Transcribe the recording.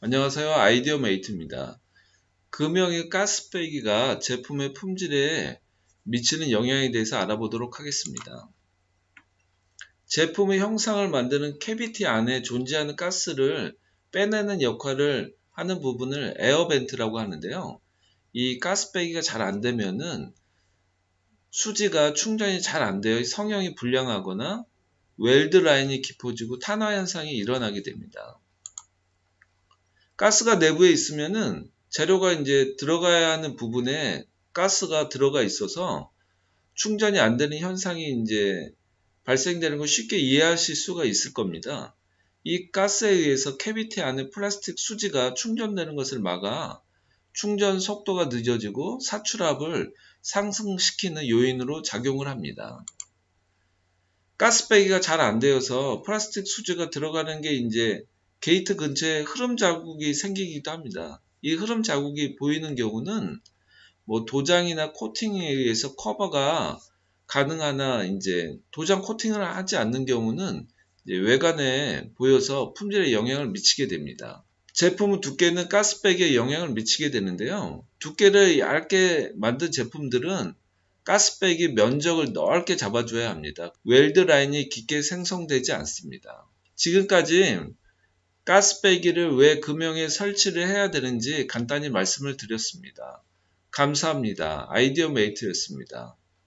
안녕하세요. 아이디어 메이트입니다. 금형의 가스 배기가 제품의 품질에 미치는 영향에 대해서 알아보도록 하겠습니다. 제품의 형상을 만드는 캐비티 안에 존재하는 가스를 빼내는 역할을 하는 부분을 에어벤트라고 하는데요. 이 가스 배기가 잘 안 되면은 수지가 충전이 잘 안 되어 성형이 불량하거나 웰드 라인이 깊어지고 탄화 현상이 일어나게 됩니다. 가스가 내부에 있으면은 재료가 이제 들어가야 하는 부분에 가스가 들어가 있어서 충전이 안 되는 현상이 이제 발생되는 걸 쉽게 이해하실 수가 있을 겁니다. 이 가스에 의해서 캐비티 안에 플라스틱 수지가 충전되는 것을 막아 충전 속도가 늦어지고 사출압을 상승시키는 요인으로 작용을 합니다. 가스 배기가 잘 안 되어서 플라스틱 수지가 들어가는 게 이제 게이트 근처에 흐름 자국이 생기기도 합니다. 이 흐름 자국이 보이는 경우는 뭐 도장이나 코팅에 의해서 커버가 가능하나 이제 도장 코팅을 하지 않는 경우는 외관에 보여서 품질에 영향을 미치게 됩니다. 제품의 두께는 가스백에 영향을 미치게 되는데요. 두께를 얇게 만든 제품들은 가스백이 면적을 넓게 잡아줘야 합니다. 웰드 라인이 깊게 생성되지 않습니다. 지금까지 가스배기를 왜 금형에 설치를 해야 되는지 간단히 말씀을 드렸습니다. 감사합니다. 아이디어 메이트였습니다.